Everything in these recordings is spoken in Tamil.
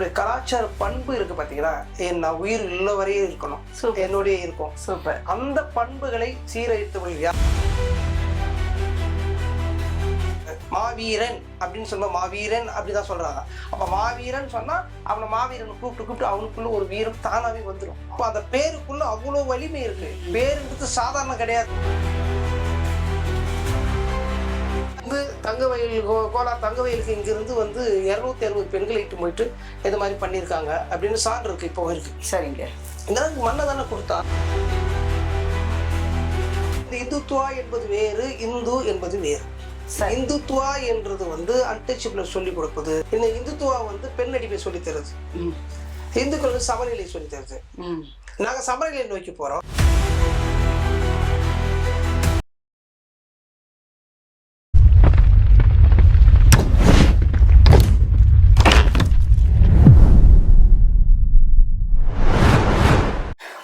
என்னுடைய கலாச்சார பண்பு இருக்கு பாத்தீங்களா? நான் உயிர் உள்ள வரையும் இருக்கணும் என்னுடைய இருக்கும். சூப்பர். அந்த பண்புகளை சீரழித்தவர்கள் யார்? மாவீரன் அப்படின்னு சொன்னா மாவீரன் அப்படிதான் சொல்றாங்க. அப்ப மாவீரன் சொன்னா அவனை மாவீரன் கூப்பிட்டு கூப்பிட்டு அவனுக்குள்ள ஒரு வீரம் தானாவே வந்துடும் அப்ப அந்த பேருக்குள்ள அவ்வளவு வலிமை இருக்கு. பேருன்றது சாதாரண கிடையாது. வந்து தங்கவயல் கோ கோலார் தங்கவயலுக்கு இங்கிருந்து வந்து இரநூத்தி அறுபது பெண்களை இட்டு போயிட்டு இது மாதிரி பண்ணியிருக்காங்க அப்படின்னு சான்று இருக்கு இப்போ இருக்கு சரிங்க. இதெல்லாம் மண்ணை தானே கொடுத்தா? இந்த இந்துத்துவா என்பது வேறு இந்து என்பது வேறு. இந்துத்துவா என்றது வந்து அன்டச்சபிள் சொல்லி கொடுப்பது. இந்த இந்துத்துவா வந்து பெண் அடிப்பை சொல்லி தருது. ம். இந்துக்கள் வந்து சமநிலை சொல்லி தருது. ம். நாங்க சமநிலை நோக்கி போறோம்.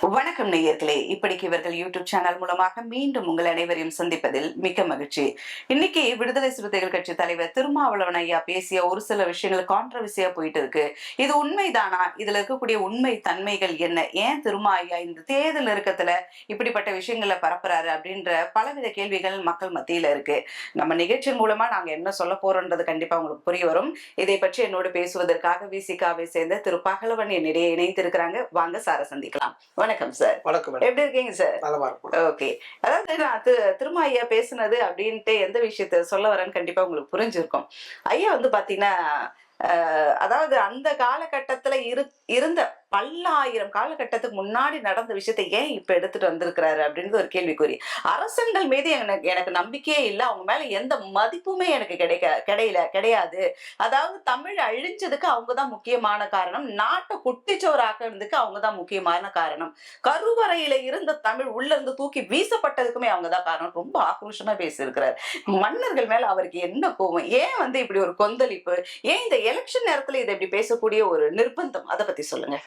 வணக்கம் நேயர்களே. இப்படிக்கு இவர்கள் யூடியூப் சேனல் மூலமாக மீண்டும் உங்கள் அனைவரையும் சந்திப்பதில் மிக்க மகிழ்ச்சி. இன்னைக்கு விடுதலை சிறுத்தைகள் கட்சி தலைவர் திருமாவளவன் ஐயா பேசிய ஒரு சில விஷயங்கள் கான்ட்ரவர்சியா போயிட்டு இருக்கு. இது உண்மைதானா? இதுல இருக்கக்கூடிய உண்மை தன்மைகள் என்ன? ஏன் திருமா ஐயா இந்த தேர்தல் நெருக்கத்துல இப்படிப்பட்ட விஷயங்களை பரப்புறாரு அப்படின்ற பலவித கேள்விகள் மக்கள் மத்தியில இருக்கு. நம்ம நிகழ்ச்சி மூலமா நாங்க என்ன சொல்ல போறோம்ன்றது கண்டிப்பா உங்களுக்கு புரிய வரும். இதை பற்றி என்னோடு பேசுவதற்காக விசிகாவை சேர்ந்த திரு பகலவன் என்னிடையே இணைந்திருக்கிறாங்க. வாங்க சார சந்திக்கலாம். வணக்கம். சார் வணக்கம் எப்படி இருக்கீங்க சார் ஓகே அதாவது நான் திரு- திரும்ப ஐயா பேசுனது அப்படின்ட்டு எந்த விஷயத்த சொல்ல வரேன்னு கண்டிப்பா உங்களுக்கு புரிஞ்சிருக்கும். ஐயா வந்து பாத்தீங்கன்னா அதாவது அந்த காலகட்டத்துல இரு இருந்த பல்லாயிரம் காலகட்டத்துக்கு முன்னாடி நடந்த விஷயத்தை ஏன் இப்ப எடுத்துட்டு வந்திருக்கிறாரு அப்படின்றது ஒரு கேள்விக்குறி. அரசங்கள் மீது எனக்கு எனக்கு நம்பிக்கையே இல்லை. அவங்க மேல எந்த மதிப்புமே எனக்கு கிடைக்க கிடையல கிடையாது. அதாவது தமிழ் அழிஞ்சதுக்கு அவங்க தான் முக்கியமான காரணம். நாட்டை குட்டிச்சோராக்குறதுக்கு அவங்க தான் முக்கியமான காரணம். கருவறையில இருந்த தமிழ் உள்ள இருந்து தூக்கி வீசப்பட்டதுக்குமே அவங்க தான் காரணம். ரொம்ப ஆக்ரோஷமா பேசியிருக்கிறார். மன்னர்கள் மேல அவருக்கு என்ன கோவம் ஏன் வந்து இப்படி ஒரு கொந்தளிப்பு? ஏன் இந்த எலெக்ஷன் நேரத்துல இதை இப்படி பேசக்கூடிய ஒரு நிர்பந்தம்? அதை பத்தி சொல்லுங்க.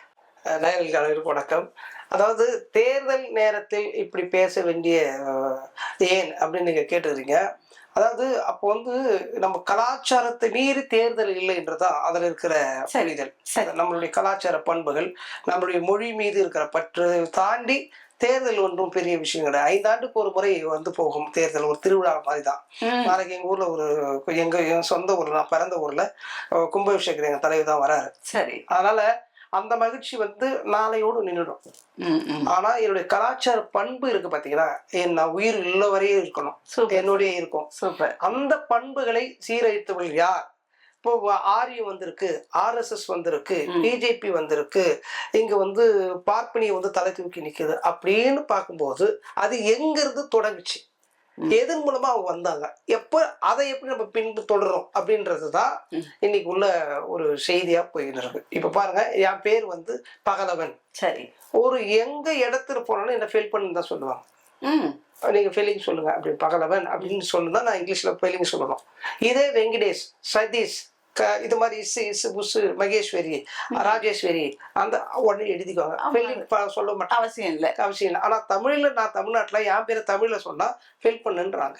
நேயர்களுக்கு வணக்கம். அதாவது தேர்தல் நேரத்தில் இப்படி பேச வேண்டிய ஏன் அப்படின்னு நீங்க கேட்டுக்கிறீங்க அதாவது அப்போ வந்து நம்ம கலாச்சாரத்தை மீறி தேர்தல் இல்லைன்றதான் அதுல இருக்கிற. புரிதல். நம்மளுடைய கலாச்சார பண்புகள் நம்மளுடைய மொழி மீது இருக்கிற பற்று தாண்டி தேர்தல் ஒன்றும் பெரிய விஷயம் கிடையாது. ஐந்தாண்டுக்கு ஒரு முறை வந்து போகும் தேர்தல் ஒரு திருவிழா மாதிரி தான் நாளைக்கு எங்க ஊர்ல ஒரு எங்க என் சொந்த ஊர்ல நான் பிறந்த ஊர்ல கும்பாபிஷேகர் எங்க தலைவர் தான் வராரு. சரி. அதனால அந்த மகிழ்ச்சி வந்து நாளையோடு நின்றுடும். ம், ம். ஆனா என்னுடைய கலாச்சார பண்பு இருக்கு பாத்தீங்களா? என் நான் உயிர் உள்ள வரையும் இருக்கணும் என்னுடைய இருக்கும். அந்த பண்புகளை சீரழித்தவர்கள் யார்? இப்போ ஆரியம் வந்திருக்கு ஆர்எஸ்எஸ் வந்திருக்கு. பிஜேபி வந்திருக்கு இங்க வந்து பார்ப்பனியை வந்து தலை தூக்கி நிக்குது அப்படின்னு பார்க்கும்போது அது எங்க இருந்து தொடங்குச்சு. எதன் மூலமா அவங்க வந்தாங்க. எப்ப அதை எப்படி நம்ம பின்பு தொடரும் அப்படின்றது தான் ம். இன்னைக்கு உள்ள ஒரு செய்தியா போயிட்டு இருக்கு. இப்ப பாருங்க என் பேர் வந்து பகலவன். சரி. ஒரு எங்க இடத்துல போனாலும் என்ன ஃபெயில் பண்ணு தான் சொல்லுவாங்க. நீங்க ஃபெயிலிங் சொல்லுங்க அப்படி பகலவன் அப்படின்னு சொல்லுதான் நான் இங்கிலீஷ்ல ஃபெயிலிங் சொல்லணும். இதே வெங்கடேஷ் சதீஷ் இது மாதிரி இசு இசு புசு மகேஸ்வரி ராஜேஸ்வரி அந்த உடனே எழுதிக்குவாங்க ஆமா. ஃபெயிலிங் சொல்ல மாட்டாங்க அவசியம் இல்லை. அவசியம் இல்லை. ஆனா தமிழ்ல நான் தமிழ்நாட்டுல என் பேரை தமிழ்ல சொன்னா ஃபெயில் பண்ணுன்றாங்க.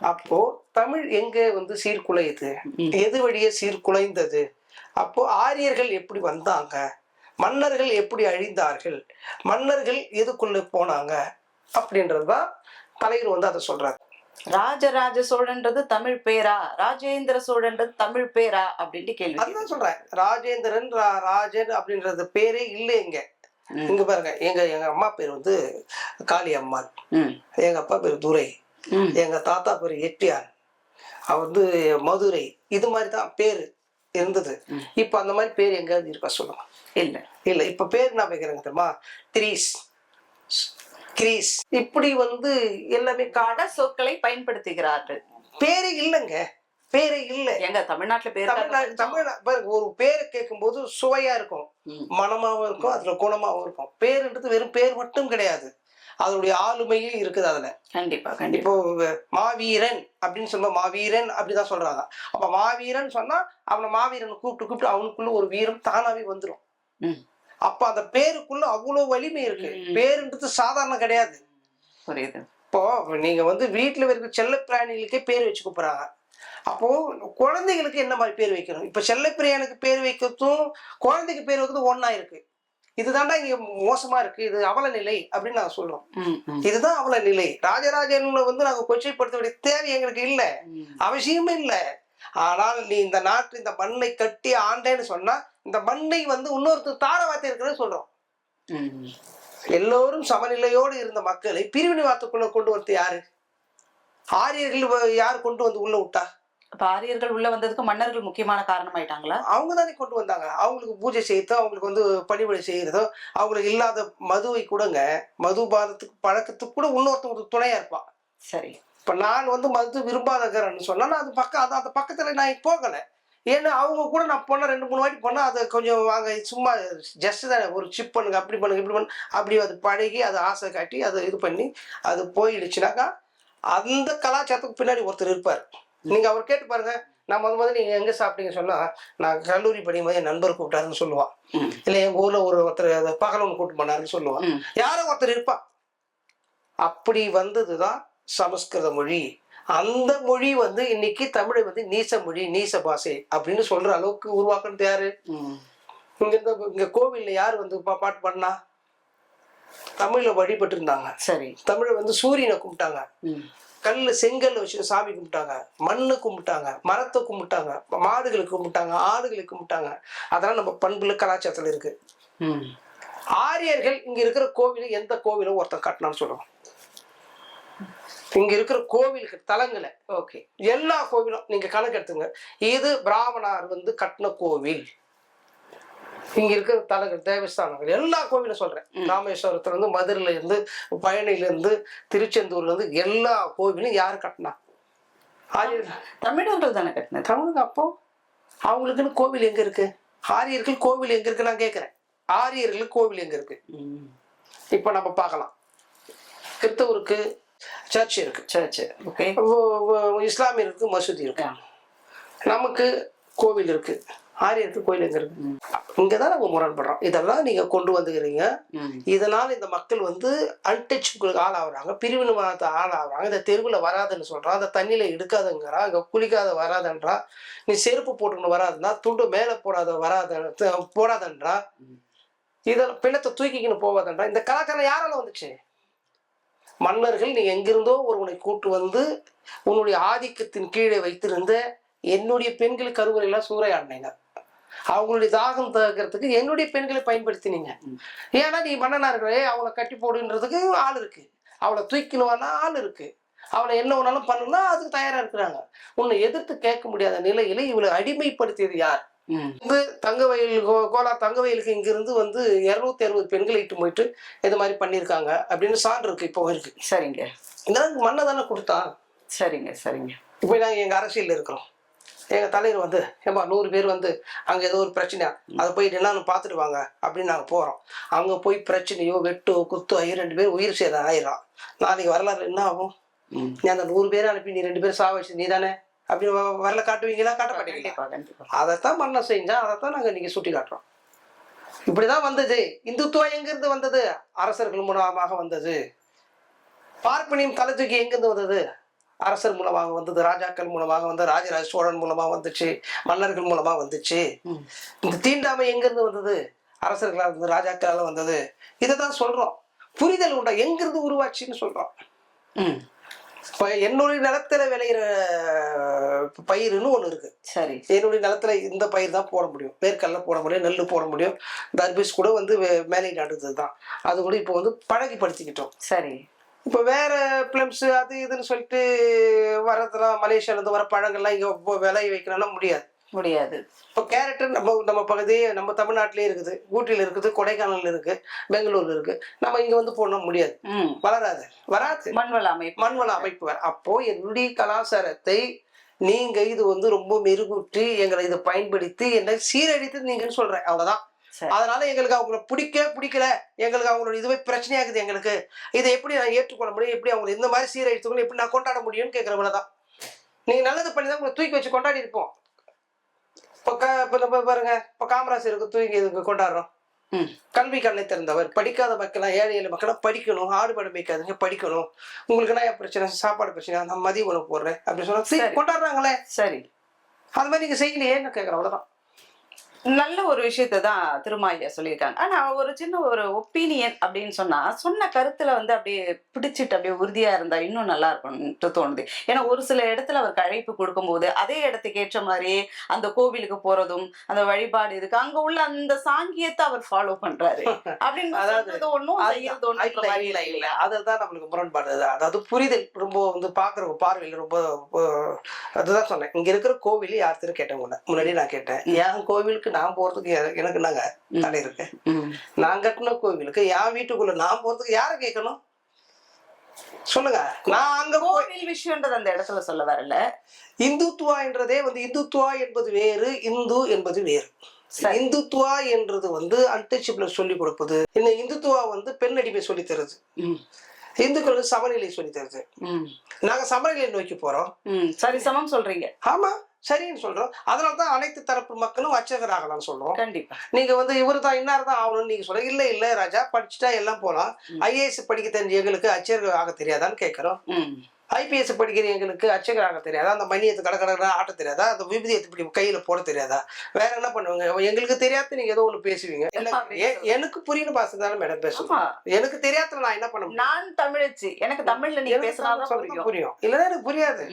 அப்போ தமிழ் எங்க வந்து சீர்குலையுது. எது வழியே சீர்குலைந்தது? அப்போ ஆரியர்கள் எப்படி வந்தாங்க? மன்னர்கள் எப்படி அழிந்தார்கள்? மன்னர்கள் எதுக்குள்ள போனாங்க? அப்படின்றதுதான் தலைவர் வந்து அதை சொல்றாரு. ராஜராஜ சோழன்றது தமிழ் பேரா? ராஜேந்திர சோழன்றது தமிழ் பேரா? அப்படின்ட்டு கேள்வி அதுதான் சொல்றேன். ராஜேந்திரன் ராஜன் அப்படின்றது பேரே இல்லை இங்க. இங்க பாருங்க. எங்க எங்க அம்மா பேர் வந்து காளி அம்மாள் எங்க அப்பா பேர் துரை. எங்க தாத்தா பேர் எட்டியான் அவ வந்து மதுரை. இது மாதிரி தான் பேர் இருந்தது. இப்ப அந்த மாதிரி பேர் எங்கேயாவது இருக்கா சொல்லுங்க. இல்ல. இல்ல இப்ப பேர் என்ன வைக்கிறாங்க தெரியுமா? த்ரீஸ். கிரீஸ். இப்படி வந்து எல்லாமே கட சொற்களை பயன்படுத்துகிறார்கள். பேரே இல்லைங்க. பேரே இல்லை. எங்க தமிழ்நாட்டுல பேர் தமிழ்நாடு ஒரு பேரை கேட்கும்போது சுவையா இருக்கும். மனமாவும் இருக்கும் அதுல குணமாவும் இருக்கும். பேருன்றது வெறும் பேர் மட்டும் கிடையாது. அதனுடைய ஆளுமையும் இருக்குது அதுல. கண்டிப்பா கண்டிப்பா. இப்போ மாவீரன் அப்படின்னு சொன்னா மாவீரன் அப்படிதான் சொல்றாங்க. அப்ப மாவீரன் சொன்னா அவனை மாவீரன் கூப்பிட்டு கூப்பிட்டு அவனுக்குள்ள ஒரு வீரம் தானாவே வந்துரும். ம். அப்ப அந்த பேருக்குள்ள அவ்வளவு வலிமை இருக்கு. பேருன்றது சாதாரண கிடையாது. புரியுது. இப்போ நீங்க வந்து வீட்டுல இருக்க செல்ல பிராணிகளுக்கே பேர் வச்சு கூப்பிடுறாங்க அப்போ குழந்தைகளுக்கு என்ன மாதிரி பேர் வைக்கணும்? இப்ப செல்லப்பிரியானுக்கு பேர் வைக்கிறதும் குழந்தைக்கு பேர் வைக்கிறதும் ஒண்ணா இருக்கு. இதுதான்டா இங்க மோசமா இருக்கு. இது அவல நிலை அப்படின்னு நாங்க சொல்றோம். இதுதான் அவல நிலை. ராஜராஜன் வந்து நாங்க கொச்சைப்படுத்த வேண்டிய தேவை எங்களுக்கு இல்ல. அவசியமே இல்ல. ஆனால் நீ இந்த நாட்டு இந்த மண்ணை கட்டி ஆண்டேன்னு சொன்னா இந்த மண்ணை வந்து இன்னொருத்தர் தாரவாத்தி இருக்கிறது சொல்றோம். எல்லோரும் சமநிலையோடு இருந்த மக்களை பிரிவினைவாதத்துக்குள்ள கொண்டு வந்து யாரு? ஆரியர்கள் யார் கொண்டு வந்து உள்ள விட்டா? அப்ப ஆரியர்கள் உள்ள வந்ததுக்கு மன்னர்கள் முக்கியமான காரணம் ஆயிட்டாங்களா அவங்க தானே கொண்டு வந்தாங்க. அவங்களுக்கு பூஜை செய்யறதோ அவங்களுக்கு வந்து பணிவிடை செய்யறதோ அவங்களுக்கு இல்லாத மதுவை கூடங்க. மதுபானத்துக்கு பழக்கத்துக்கு கூட இன்னொருத்தவங்க துணையா இருப்பான் சரி. இப்ப நான் வந்து மது விரும்பாதக்கிறேன்னு சொன்னா நான் அது பக்கம் அது அந்த பக்கத்துல நான் போகல. ஏன்னா அவங்க கூட நான் போன ரெண்டு மூணு வாட்டி போனா அதை கொஞ்சம் வாங்க சும்மா ஜஸ்ட் தானே ஒரு சிப் பண்ணுங்க அப்படி பண்ணுங்க இப்படி பண்ணு அப்படி அது பழகி அதை ஆசை காட்டி அதை இது பண்ணி அது போயிடுச்சுனாக்கா அந்த கலாச்சாரத்துக்கு பின்னாடி ஒருத்தர் இருப்பார். நீங்க அவர் கேட்டு பாருங்க நான் முத முதல்ல நீங்க எங்க சாப்பிட்டீங்க சொன்னா நான் கல்லூரி படிக்கும் போது என் நண்பர் கூப்பிட்டாருன்னு சொல்லுவான். இல்ல எங்க ஊர்ல ஒரு ஒருத்தர் அதை பகலவன் கூட்டு போனாருன்னு சொல்லுவான். யாரோ ஒருத்தர் இருப்பான். அப்படி வந்ததுதான் சமஸ்கிருத மொழி. அந்த மொழி வந்து இன்னைக்கு தமிழை வந்து நீச மொழி நீச பாஷை அப்படின்னு சொல்ற அளவுக்கு உருவாக்குனது யாரு. இங்க இருந்த இங்க கோவில்ல யார் வந்து பாட்டு பண்ணா தமிழ்ல வழிபட்டு இருந்தாங்க சரி. தமிழை வந்து சூரியனை கும்பிட்டாங்க. கல்லு செங்கல்ல வச்சு சாமி கும்பிட்டாங்க. மண்ணு கும்பிட்டாங்க. மரத்தை கும்பிட்டாங்க. மாடுகளுக்கு கும்பிட்டாங்க. ஆடுகளுக்கு கும்பிட்டாங்க. அதெல்லாம் நம்ம பண்புல கலாச்சாரத்துல இருக்கு. ம். ஆரியர்கள் இங்க இருக்கிற கோவில் எந்த கோவிலும் ஒருத்தன் கட்டினான்னு சொல்லுவோம் இங்க இருக்கிற கோவிலுக்கு தலங்களை ஓகே எல்லா கோவிலும் நீங்க கணக்கு எடுத்துங்க. இது பிராமணார் வந்து கட்டின கோவில். இங்க இருக்கிற தலங்கள் தேவஸ்தானங்கள் எல்லா கோவிலும் சொல்றேன். ராமேஸ்வரத்துல இருந்து மதுரையில இருந்து பழனியில இருந்து திருச்செந்தூர்ல இருந்து எல்லா கோவிலும் யார் கட்டினா? ஆரியர்கள் தமிழர்கள் தானே கட்டினது. தமிழுக்கு அப்போ அவங்களுக்குன்னு கோவில் எங்க இருக்கு? ஆரியர்கள் கோவில் எங்க இருக்கு நான் கேட்கிறேன். ஆரியர்களுக்கு கோவில் எங்க இருக்கு. இப்போ நம்ம பார்க்கலாம். கிறிஸ்தவருக்கு சர்ச் இருக்கு சர்ச் ஓகே ஒ- இஸ்லாமியருக்கு மசூதி இருக்கு. நமக்கு கோவில் இருக்கு. ஆரியருக்கு கோயில் எங்க இருக்கு? ம். இங்கதான் நம்ம முரண்படுறோம். இதெல்லாம் நீங்க கொண்டு வந்துக்கிறீங்க. ம். இதனால இந்த மக்கள் வந்து அன்டச்சுக்கு ஆளாகிறாங்க. பிரிவினவாதத்தை ஆளாகிறாங்க. இந்த தெருவில் வராதுன்னு சொல்றான் அந்த தண்ணியில எடுக்காதுங்கிறான் அங்க குளிக்காத வராதன்றா. நீ செருப்பு போட்டுக்கணும் வராதுன்னா துண்டு மேலே போடாத வராத போடாதன்றா. இதெல்லாம் பிணத்தை தூக்கிக்கின்னு போவாதன்றா இந்த கலாச்சாரம் யாரால வந்துச்சு? மன்னர்கள் நீ எங்கிருந்தோ ஒருவனை கூட்டு வந்து உன்னுடைய ஆதிக்கத்தின் கீழே வைத்திருந்த என்னுடைய பெண்கள் கருவறையெல்லாம் சூறையாடினீங்க. அவங்களுடைய தாகம் தகர்க்கிறதுக்கு என்னுடைய பெண்களை பயன்படுத்தினீங்க. ஏன்னா நீ மன்னனா அவளை கட்டி போடுன்றதுக்கு ஆள் இருக்கு. அவளை தூக்கினுவானா ஆள் இருக்கு. அவளை என்ன வேணாலும் பண்ணணும்னா அதுக்கு தயாரா இருக்கிறாங்க. உன்னை எதிர்த்து கேட்க முடியாத நிலையில இவளை அடிமைப்படுத்தியது யார்? வந்து தங்கவயல் கோ- கோலார் தங்கவயலுக்கு இங்கிருந்து வந்து இருநூத்தி அறுபது பெண்களை இட்டு போயிட்டு இது மாதிரி பண்ணியிருக்காங்க அப்படின்னு சான்று இருக்கு இப்போ இருக்கு. சரிங்க. இதெல்லாம் மண்ணை தானே கொடுத்தான் சரிங்க சரிங்க. இப்போ நாங்கள் எங்கள் அரசியலில் இருக்கிறோம். எங்கள் தலைவர் வந்து ஏம்பா நூறு பேர் வந்து அங்கே ஏதோ ஒரு பிரச்சனையா? அதை போயிட்டு என்னன்னு பார்த்துட்டு வாங்க அப்படின்னு நாங்கள் போகிறோம் அங்கே போய் பிரச்சனையோ வெட்டோ குத்தோ ஆகி ரெண்டு பேர் உயிர் சேதம் ஆயிடும் நாளைக்கு வரலாறு என்ன ஆகும். நீ அந்த நூறு பேரை அனுப்பி நீ ரெண்டு பேரும் சாவச்சு நீ தானே? அப்படி வரல காட்டுவீங்களா? காட்ட மாட்டீங்களா அதைத்தான் மன்ன செஞ்சா அதைத்தான் நாங்கள் இன்னைக்கு சுட்டி காட்டுறோம். இப்படிதான் வந்தது. இந்துத்துவம் எங்கிருந்து வந்தது? அரசர்கள் மூலமாக வந்தது. பார்ப்பனியம் தலை தூக்கி எங்கிருந்து வந்தது? அரசர் மூலமாக வந்தது ராஜாக்கள் மூலமாக வந்தது ராஜராஜ சோழன் மூலமாக வந்துச்சு மன்னர்கள் மூலமா வந்துச்சு. இந்த தீண்டாமை எங்கிருந்து வந்தது? அரசர்களால் வந்தது ராஜாக்களால் வந்தது. இதை தான் சொல்றோம். புரிதல் உண்டா? எங்கிருந்து உருவாச்சுன்னு சொல்றோம். ம். இப்போ என்னுடைய நிலத்துல விளையிற பயிருன்னு ஒண்ணு இருக்கு. சரி. என்னுடைய நிலத்துல இந்த பயிர் தான் போட முடியும். வேர்க்கடலை போட முடியும் நெல் போட முடியும். தர்பீஸ் கூட வந்து மேலே நடுறது தான் அது கூட இப்போ வந்து பழகிப்படுத்திக்கிட்டோம். சரி. இப்போ வேற பிளம்ஸ் அது இதுன்னு சொல்லிட்டு வரதெல்லாம் மலேசியாலேருந்து வர பழங்கள்லாம் இங்கே விளைய வைக்கணும்னா முடியாது. முடியாது. இப்போ கேரட்டு நம்ம நம்ம பகுதி நம்ம தமிழ்நாட்டிலே இருக்குது. ஊட்டியில் இருக்குது கொடைக்கானல் இருக்கு பெங்களூர்ல இருக்கு. நம்ம இங்க வந்து போட முடியாது. வளராது. வராது. மண்வள அமைப்பு. மண்வள அமைப்பு அப்போ என்னுடைய கலாச்சாரத்தை நீங்க இது வந்து ரொம்ப மெருகூற்றி எங்களை இதை பயன்படுத்தி என்னை சீரழித்து நீங்கன்னு சொல்றேன். அவ்வளவுதான். அதனால எங்களுக்கு அவங்கள பிடிக்க பிடிக்கல. எங்களுக்கு அவங்களோட இதுவே பிரச்சனையாகுது எங்களுக்கு. இதை எப்படி நான் ஏற்றுக்கொள்ள முடியும்? எப்படி அவங்க இந்த மாதிரி சீரழித்துக்கணும் எப்படி நான் கொண்டாட முடியும்னு கேட்குறவங்கள தான். நீங்க நல்லது பண்ணி தான் உங்களை தூக்கி வச்சு கொண்டாடி இருப்போம் இப்போ பாருங்க இப்போ காமராஜருக்கு தூக்கி இதுக்கு கொண்டாடுறோம். கல்வி கண்ணை திறந்தவர் படிக்காத மக்கள்லாம் ஏழை ஏழை மக்கள்லாம் படிக்கணும் ஆடு படம் மேய்க்காதுங்க படிக்கணும். உங்களுக்கு என்ன பிரச்சனை? சாப்பாடு பிரச்சனை நான் மதிய உணவு போடுறேன் அப்படின்னு சொன்னா. கொண்டாடுறாங்களே. சரி. அது மாதிரி நீங்க செய்யலையேன்னு கேட்கறேன் அவ்வளவுதான். நல்ல ஒரு விஷயத்தை தான் திருமாய்யா சொல்லியிருக்காங்க. ஆனா ஒரு சின்ன ஒரு ஒப்பீனியன் அப்படின்னு சொன்னா சொன்ன கருத்துல வந்து அப்படியே பிடிச்சிட்டு அப்படியே உறுதியா இருந்தா இன்னும் நல்லா இருக்கும்னு தோணுது. ஏன்னா ஒரு சில இடத்துல அவருக்கு அழைப்பு கொடுக்கும்போது அதே இடத்துக்கு ஏற்ற மாதிரியே அந்த கோவிலுக்கு போறதும் அந்த வழிபாடு இருக்கு அங்க உள்ள அந்த சாங்கியத்தை அவர் ஃபாலோ பண்றாரு. அப்படின்னு அதாவது ஒண்ணும் இல்ல, மாதிரி இல்ல. அதுதான் நம்மளுக்கு முரண்பாடு. அது. அதாவது புரிதல் ரொம்ப வந்து பாக்குற பார்வையில் ரொம்ப அதுதான் சொன்னேன். இங்க இருக்கிற கோவில் யார் திரு கேட்டவங்க முன்னாடி நான் கேட்டேன். என் கோவிலுக்கு நான் போறதுக்கு எனக்கு நாங்க தடை இருக்கு. நான் கட்டின கோவிலுக்கு என் வீட்டுக்குள்ள நான் போறதுக்கு யாரை கேட்கணும்? சொல்லுங்க. நான் அங்க கோவில் விஷயம்ன்றது அந்த இடத்துல சொல்ல வரல. இந்துத்துவா என்றதே வந்து இந்துத்துவா என்பது வேறு இந்து என்பது வேறு. இந்துத்துவா என்றது வந்து அன்டச்சபிள் சொல்லி கொடுப்பது. இந்த இந்துத்துவா வந்து பெண் அடிமை சொல்லி தருது. இந்துக்களுக்கு சமநிலை சொல்லி தருது. நாங்க சமநிலை நோக்கி போறோம். சரி சமம் சொல்றீங்க. ஆமா. சரின்னு சொல்றோம். அதனால தான் அனைத்து தரப்பு மக்களும் அர்ச்சகராகலாம்னு சொல்றோம். கண்டிப்பா. நீங்க வந்து இவரு தான் இன்னார் தான் ஆகணும்னு நீங்க சொல்ற இல்ல இல்ல ராஜா படிச்சுட்டா எல்லாம் போலாம். ஐஏஎஸ் படிக்க தெரிஞ்ச எங்களுக்கு அர்ச்சகர் ஆக தெரியாதான்னு கேட்கிறோம். ஐபிஎஸ் படிக்கிற எங்களுக்கு அர்ச்சகர் ஆக தெரியாதா? அந்த மணியத்தை கடை கடை ஆட்ட தெரியாதா? அந்த விபதியத்தை இப்படி கையில போட தெரியாதா? வேற என்ன பண்ணுவாங்க? எங்களுக்கு தெரியாத நீங்க ஏதோ ஒண்ணு பேசுவீங்க. எனக்கு- புரியுற பாசம் தானே மேடம் பேசணும் ஆமா. எனக்கு தெரியாத நான் என்ன பண்ண நான் தமிழச்சி. எனக்கு தமிழ்ல நீ எனக்கு பேசினாதான் சொன்னா புரியும். இல்லைன்னா எனக்கு புரியாது.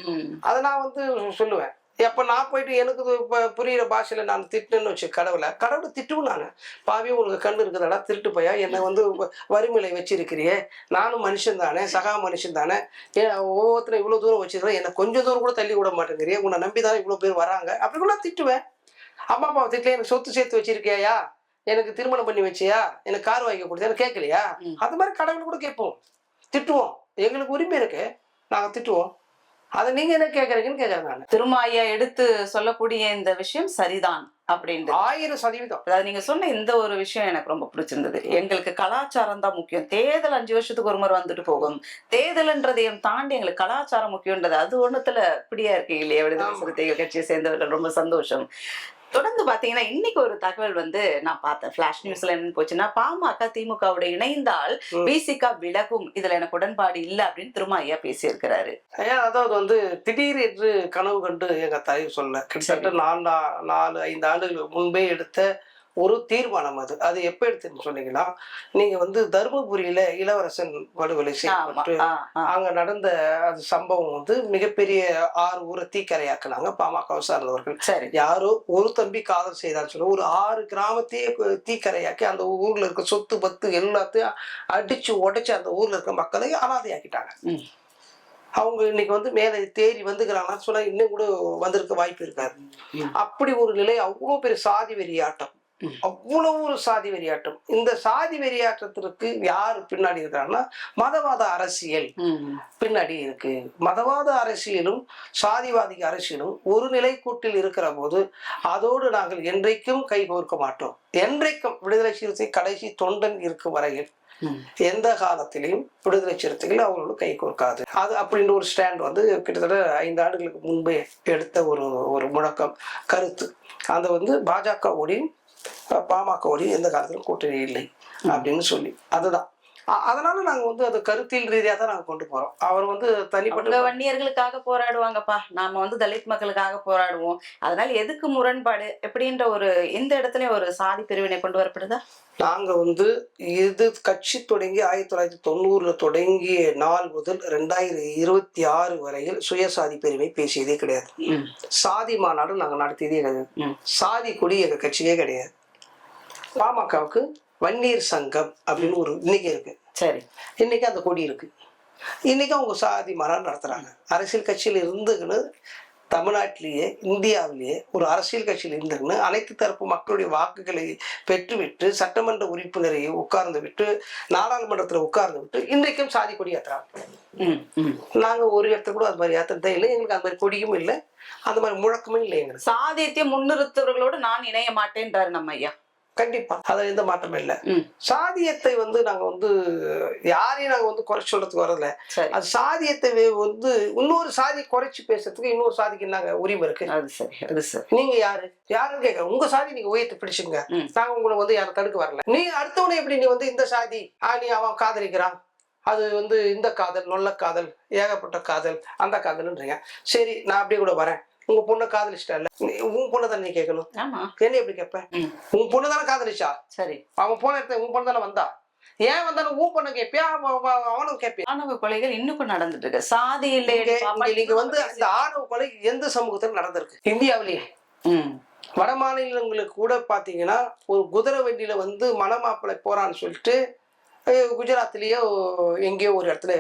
அதை நான் வந்து சொல்லுவேன். எப்ப நான் போயிட்டு எனக்கு இப்ப புரியுற பாஷையில நான் திட்டுன்னு வச்சு கடவுளை. கடவுளை திட்டுவேன் நான். பாவி உனக்கு கண்ணு இருக்குதாடா திருட்டு பையா? என்னை வந்து வறுமையில வச்சிருக்கிறியே. நானும் மனுஷன் தானே சகா மனுஷன் தானே. ஒவ்வொருத்தரும் இவ்வளவு தூரம் வச்சிருக்கிறேன் என்னை கொஞ்சம் தூரம் கூட தள்ளி விட மாட்டேங்கிறியே. உன்னை நம்பி தானே இவ்வளவு பேர் வராங்க. அப்படி கூட திட்டுவேன். அம்மா அப்பா திட்டல எனக்கு சொத்து சேர்த்து வச்சிருக்கியா எனக்கு திருமணம் பண்ணி வச்சியா? எனக்கு கார் வாங்கி கொடுத்தியா? கேட்கலையா? ம். அது மாதிரி கடவுள் கூட கேட்போம். திட்டுவோம். எங்களுக்கு உரிமை இருக்கு. நாங்க திட்டுவோம். அதை நீங்க என்ன கேக்குறீங்கன்னு கேக்குறேன் நான். திருமாயா எடுத்து சொல்லக்கூடிய இந்த விஷயம் சரிதான் அப்படின்ட்டு ஆயிரம் சதவீதம். அதாவது நீங்க சொன்ன இந்த ஒரு விஷயம் எனக்கு ரொம்ப பிடிச்சிருந்தது. எங்களுக்கு கலாச்சாரம் தான் முக்கியம். தேர்தல் அஞ்சு வருஷத்துக்கு ஒரு முறை வந்துட்டு போகும். தேர்தல்ன்றதையும் தாண்டி எங்களுக்கு கலாச்சாரம் முக்கியன்றது அது ஒண்ணுத்துல இப்படியா இருக்கு இல்லையா? விடுதலை. சிறுத்தைகள் கட்சியை சேர்ந்தவர்கள் ரொம்ப சந்தோஷம். தொடர்ந்து பாத்தீங்கன்னா இன்னைக்கு ஒரு தகவல் வந்து நான் பார்த்தேன். பிளாஷ் நியூஸ்ல என்ன போச்சுன்னா பாமக திமுகவோட இணைந்தால். பிசிக விலகும். இதுல எனக்கு உடன்பாடு இல்ல அப்படின்னு திரும்ப ஐயா பேசியிருக்கிறாரு. ஐயா அதாவது வந்து திடீர் என்று கனவு கண்டு எங்க தலைவர் சொல்ல கிட்டத்தட்ட நாலு நாலு ஐந்து ஆண்டுகளுக்கு முன்பே எடுத்த ஒரு தீர்மானம் அது அது எப்ப எடுத்துன்னு சொன்னீங்கன்னா நீங்க வந்து தருமபுரியில இளவரசன் படுகொலை செய்யப்பட்டு. அங்க நடந்த அது சம்பவம் வந்து மிகப்பெரிய ஆறு ஊரை தீக்கரையாக்குனாங்க பாமக சார்ந்தவர்கள் சரி யாரோ ஒரு தம்பி காதல் செய்தான்னு சொல்லி ஒரு ஆறு கிராமத்தையே தீக்கரையாக்கி அந்த ஊர்ல இருக்க சொத்து பத்து எல்லாத்தையும் அடிச்சு உடைச்சு அந்த ஊர்ல இருக்க மக்களை அனாதையாக்கிட்டாங்க. அவங்க இன்னைக்கு வந்து மேலே தேறி வந்துக்கிறாங்கன்னு சொன்னா இன்னும் கூட வந்திருக்க வாய்ப்பு இருக்காது. அப்படி ஒரு நிலை அவ்வளோ பெரிய சாதி வெறியாட்டம். அவ்வளவு ஒரு சாதி வெறியாட்டம். இந்த சாதி வெறியாட்டத்திற்கு யார் பின்னாடி இருக்காங்கன்னா மதவாத அரசியல். பின்னாடி இருக்கு. மதவாத அரசியலும் சாதிவாதி அரசியலும் ஒரு நிலைக்கூட்டில் இருக்கிற போது அதோடு நாங்கள் என்றைக்கும் கைகோர்க்க மாட்டோம். என்றைக்கும் விடுதலை சிறுத்தை கடைசி தொண்டன் இருக்கும் வரையில். எந்த காலத்திலையும் விடுதலை சிறுத்தைகள் அவங்களோட கை கோர்க்காது. அது அப்படின்ற ஒரு ஸ்டாண்ட் வந்து கிட்டத்தட்ட ஐந்து ஆண்டுகளுக்கு முன்பே எடுத்த ஒரு ஒரு முழக்கம் கருத்து. அந்த வந்து பாஜகவோடையும் பாமகவோடையும் எந்த காலத்திலும் கூட்டணி இல்லை அப்படின்னு சொல்லி. அதுதான். அதனால நாங்க வந்து அது கருத்தியல் ரீதியா தான் நாங்க கொண்டு போறோம். அவர் வந்து தனிப்பட்ட வன்னியர்களுக்காக போராடுவாங்கப்பா. நாம வந்து தலித் மக்களுக்காக போராடுவோம். அதனால எதுக்கு முரண்பாடு? எப்படின்ற ஒரு இந்த இடத்துலயும் ஒரு சாதி பிரிவினை கொண்டு வரப்படுதா? நாங்க வந்து இது கட்சி தொடங்கி ஆயிரத்தி தொள்ளாயிரத்தி தொண்ணூறுல தொடங்கிய நாள் முதல் ரெண்டாயிரத்தி இருபத்தி ஆறு வரையில் சுயசாதி பெருமை பேசியதே கிடையாது. சாதி மாநாடு நாங்க நடத்தியதே கிடையாது. சாதி கொடி எங்க கட்சியே கிடையாது. பாமகவுக்கு வன்னியர் சங்கம் அப்படின்னு ஒரு இன்னைக்கு இருக்கு. சரி. இன்னைக்கு அந்த கொடி இருக்கு. இன்னைக்கு அவங்க சாதி மாநாடு நடத்துறாங்க. அரசியல் கட்சியில் இருந்துக்குன்னு தமிழ்நாட்டிலேயே இந்தியாவிலேயே ஒரு அரசியல் கட்சியில் இருந்துக்குன்னு அனைத்து தரப்பு மக்களுடைய வாக்குகளை பெற்றுவிட்டு சட்டமன்ற உறுப்பினரை உட்கார்ந்து விட்டு நாடாளுமன்றத்தில் உட்கார்ந்து விட்டு இன்றைக்கும் சாதி கொடி ஏத்துறாங்க. ம், ம். நாங்க ஒரு இடத்துல கூட அது மாதிரி ஏற்றதே இல்லை. எங்களுக்கு அந்த மாதிரி கொடியும் இல்லை. அந்த மாதிரி முழக்கமும் இல்லை எங்களுக்கு. சாதியத்தை முன்னிறுத்தவர்களோடு நான் இணைய மாட்டேன்றாரு நம்ம ஐயா. கண்டிப்பா. அதுல எந்த மாற்றமும் இல்லை. சாதியத்தை வந்து நாங்க வந்து யாரையும் நாங்க வந்து குறைச்சு சொல்றதுக்கு வரல அது சாதியத்தை வந்து இன்னொரு சாதி குறைச்சு பேசுறதுக்கு இன்னொரு சாதிக்கு நாங்க உரிமை இருக்கு. அது சரி அது சரி. நீங்க யாரு? யாருன்னு கேட்க உங்க சாதி நீங்க உயர்த்தி பிடிச்சுங்க. நாங்க உங்களை வந்து யாரும் தடுக்க வரல. நீ அடுத்தவனை எப்படி நீ வந்து இந்த சாதி ஆ நீ அவன் காதலிக்கிறான்? அது வந்து இந்த காதல் நொல்ல காதல் ஏகப்பட்ட காதல் அந்த காதல்ன்றீங்க. சரி நான் அப்படியே கூட வரேன். உங்க பொண்ணை காதலிச்சிட்டல உன் பொண்ணை தானே நீ கேட்கணும்? என்ன எப்படி கேட்பேன் ம். உன் பொண்ணு தானே காதலிச்சா? சரி. அவன் போன இடத்துல உன் பொண்ணு தானே வந்தா? ஏன் வந்தாலும் உன் பொண்ணை கேட்பியா? அவ- அவ- அவனும் கேட்பியா? ஆணவ கொலைகள் இன்னும் கூட நடந்துட்டு இருக்கு சாதி இங்க நீங்க வந்து இந்த ஆணவ கொலை எந்த சமூகத்துல நடந்திருக்கு? இந்தியாவிலேயே. வட மாநிலங்களுக்கு கூட பாத்தீங்கன்னா ஒரு குதிரை வண்டியில வந்து மணமாப்பிள்ளை போறான்னு சொல்லிட்டு குஜராத்லயோ எங்கேயோ ஒரு இடத்துல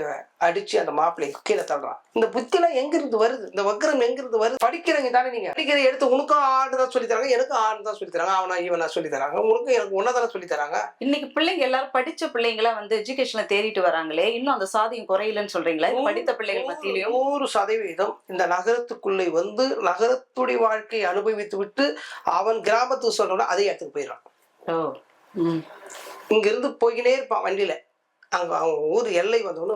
அடிச்சு அந்த மாப்பிள்ளை கீழே தள்ளுறான். இந்த புத்திலாம் எங்க இருந்து வருது? இந்த வக்கரம் எங்க இருந்து வருது? படிக்கிறவங்க தானே நீங்க. படிக்கிற எடுத்து உனக்கும் ஆடு தான் சொல்லி தராங்க எனக்கும் ஆடு தான் சொல்லி தராங்க அவனா இவனா சொல்லி தராங்க உனக்கும் எனக்கு ஒன்னா தானே சொல்லி தராங்க? இன்னைக்கு பிள்ளைங்க எல்லாரும் படிச்ச பிள்ளைங்களா வந்து எஜுகேஷன்ல தேடிட்டு வராங்களே இன்னும் அந்த சாதியம் குறையலன்னு சொல்றீங்களா? படித்த பிள்ளைகள் மத்தியிலயும். நூறு சதவீதம் இந்த நகரத்துக்குள்ளே வந்து நகரத்துடைய வாழ்க்கையை அனுபவித்து விட்டு அவன் கிராமத்துக்கு சொல்றோம்னா அதே இடத்துக்கு போயிடறான். ஓ ம் போய்கினே இருப்பான் வண்டியில். அங்கே அவங்க ஊர் எல்லை வந்தவனு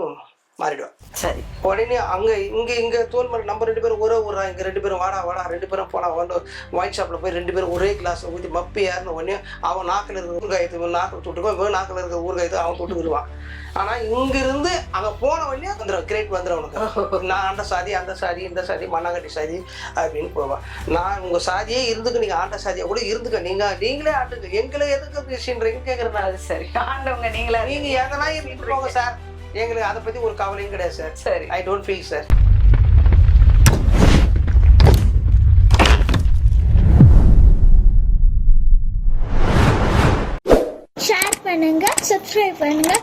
மாறிடுவான். சரி. உடனே அங்க இங்க இங்க தோல்மலை நம்ம ரெண்டு பேரும் ஒரே ஊரா இங்க ரெண்டு பேரும் வாடா வாடா ரெண்டு பேரும் போனா வந்து ஒயின் ஷாப்ல போய் ரெண்டு பேரும் ஒரே கிளாஸ் ஊற்றி மப்பி ஏறின உடனே அவன் நாக்கில் இருக்கிற ஊறுகாயத்து நாக்கில் தொட்டுக்கும் இவன் நாக்கில் இருக்கிற ஊறுகாயத்தை அவன் தொட்டு வருவான் ஆனா இங்க இருந்து அங்க போன உடனே வந்துடும் கிரேட் வந்துடும் அவனுக்கு. நான் ஆண்ட சாதி அந்த சாதி இந்த சாதி மண்ணாங்கட்டி சாதி அப்படின்னு போவான். நான் உங்க சாதியே இருந்துக்க நீங்க ஆண்ட சாதியா கூட இருந்துக்க நீங்க நீங்களே ஆண்டுங்க எங்களை எதுக்கு நான். அது சரி. ஆண்டவங்க நீங்களா நீங்க எதனா இருந்துட்டு போங்க சார் எங்களுக்கு அதை பத்தி ஒரு கவலையும் கிடையாது சார் சரி. I don't feel sir share பண்ணுங்க சப்ஸ்கிரைப் பண்ணுங்க